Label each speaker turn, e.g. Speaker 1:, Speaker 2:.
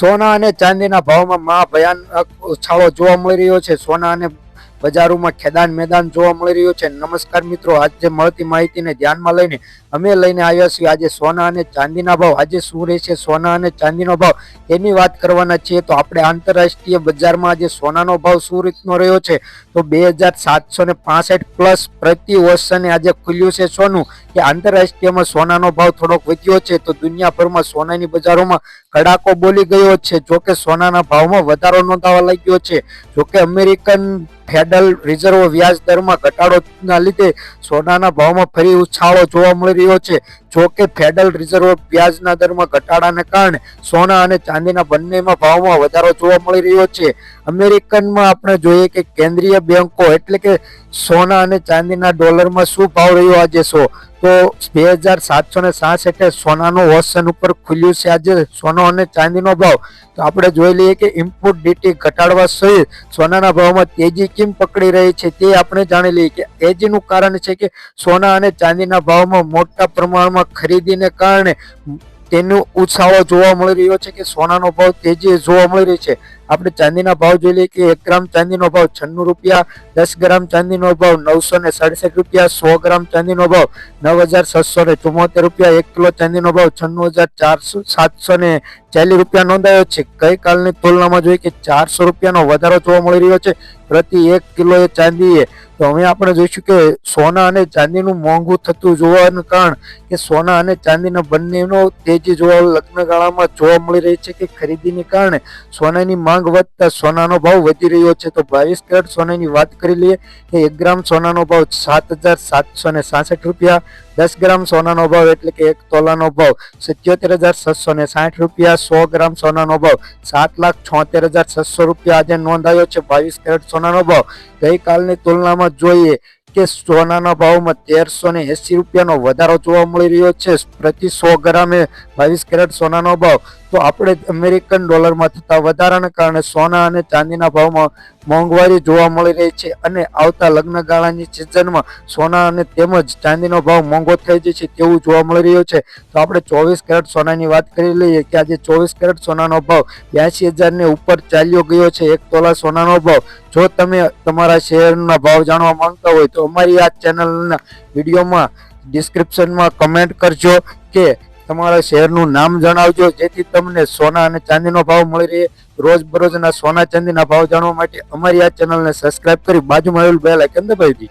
Speaker 1: સોના અને ચાંદીના ભાવમાં મહા ભયાનક ઉછાળો જોવા મળી રહ્યો છે. સોના અને બજારોમાં ખેદાન મેદાન જોવા મળી રહ્યું છે. નમસ્કાર મિત્રો, આજે મળતી માહિતીને ધ્યાનમાં લઈને અમે લઈને આવ્યા છીએ. આજે સોના અને ચાંદીના ભાવ, આજે શું રહેશે સોના અને ચાંદીનો ભાવ એની વાત કરવાના છીએ. તો આપણે આંતરરાષ્ટ્રીય બજારમાં આજે સોનાનો ભાવ શું રીતનો રહ્યો છે? તો બે હજાર સાતસો ને પ્લસ પ્રતિ વર્ષને આજે ખુલ્યું છે સોનું. કે આંતરરાષ્ટ્રીયમાં સોનાનો ભાવ થોડોક વધ્યો છે. તો દુનિયાભરમાં સોનાની બજારોમાં કડાકો બોલી ગયો છે. જોકે સોનાના ભાવમાં વધારો નોંધાવા લાગ્યો છે. જોકે અમેરિકન ફેડરલ રિઝર્વ વ્યાજ દરમાં ઘટાડોના લીધે સોનાના ભાવમાં ફરી ઉછાળો જોવા મળી રહ્યો છે. જો કે ફેડરલ રિઝર્વ વ્યાજના દરમાં ઘટાડાને કારણે સોના અને ચાંદીના બંનેમાં ભાવમાં વધારો જોવા મળી રહ્યો છે. અમેરિકનમાં આપણે જોઈએ કે કેન્દ્રીય બેંકો એટલે કે સોના અને ચાંદીના ડોલરમાં શું ભાવ રહ્યો આજે સો? તો બે હજાર સાતસો ને સાસઠે સોનાનું ઓશન ઉપર ખુલ્યું છે આજે સોનો અને ચાંદીનો ભાવ. તો આપણે જોઈ લઈએ કે ઇમ્પોર્ટ ડ્યુટી ઘટાડવા સહિત સોનાના ભાવમાં તેજી કેમ પકડી રહી છે તે આપણે જાણી લઈએ કે તેજીનું કારણ છે કે સોના અને ચાંદીના ભાવમાં મોટા પ્રમાણમાં ખરીદીને કારણે તેનો ઉછાળો જોવા મળી રહ્યો છે કે સોનાનો ભાવ તેજી જોવા મળી રહી છે. આપણે ચાંદીના ભાવ જોઈ લઈએ કે એક ગ્રામ ચાંદીનો ભાવ છન્નું રૂપિયા, દસ ગ્રામ ચાંદીનો ભાવ નવસો ને સડસઠ રૂપિયા, સો ગ્રામ ચાંદીનો ભાવ નવ હજાર છસો ને ચુમ્મોતેર રૂપિયા, એક કિલો ચાંદીનો ભાવ છન્નું હજાર ચારસો, સાતસો ને ચાલીસ રૂપિયા નોંધાયો છે. ગઈકાલની તુલનામાં જોઈએ કે ચારસો રૂપિયાનો વધારો જોવા મળી રહ્યો છે. પ્રતિ એક કિલો ચાંદીએ. તો હવે આપણે જોઈશું કે સોના અને ચાંદીનું મોંઘું થતું જોવાનું કારણ કે સોના અને ચાંદીના બંનેનો તેજી જોવા લગ્નગાળામાં જોવા મળી રહી છે કે ખરીદીને કારણે સોનાની માંગ વધતા સોનાનો ભાવ વધી રહ્યો છે. તો બાવીસ કેરેટ સોનાની વાત કરી લઈએ કે એક ગ્રામ સોનાનો ભાવ સાત સાસઠ રૂપિયા, દસ ગ્રામ સોનાનો ભાવ એટલે કે એક તોલાનો ભાવ સિત્યોતેર હજાર છસો ને સાઠ રૂપિયા, સો ગ્રામ સોનાનો ભાવ સાત લાખ છોતેર હજાર છસો રૂપિયા આજે નોંધાયો છે. બાવીસ કેરેટ સોનાનો ભાવ ગઈકાલની તુલનામાં જોઈએ કે સોનાના ભાવમાં તેરસો ને એસી રૂપિયાનો વધારો જોવા મળી રહ્યો છે. પ્રતિ સો ગ્રામે બાવીસ કેરેટ સોનાનો ભાવ. તો આપણે અમેરિકન ડોલરમાં થતા વધારાના કારણે સોના અને ચાંદીના ભાવમાં મોંઘવારી જોવા મળી રહી છે અને આવતા લગ્નગાળાની સિઝનમાં સોના અને તેમજ ચાંદીનો ભાવ મોંઘો થઈ જશે તેવું જોવા મળી રહ્યું છે. તો આપણે ચોવીસ કેરેટ સોનાની વાત કરી લઈએ કે આજે ચોવીસ કેરેટ સોનાનો ભાવ બ્યાસી હજારને ઉપર ચાલ્યો ગયો છે. એક તોલા સોનાનો ભાવ. જો તમે તમારા શેરના ભાવ જાણવા માંગતા હોય તો અમારી આ ચેનલના વિડીયોમાં ડિસ્ક્રિપ્શનમાં કમેન્ટ કરજો કે તમારા શહેરનું નામ જણાવજો, જેથી તમને સોના અને ચાંદીનો ભાવ મળી રહે. રોજબરોજના સોના ચાંદીના ભાવ જાણવા માટે અમારી આ ચેનલને સબસ્ક્રાઇબ કરી બાજુમાં આવેલ બેલ આઇકન દબાવી દી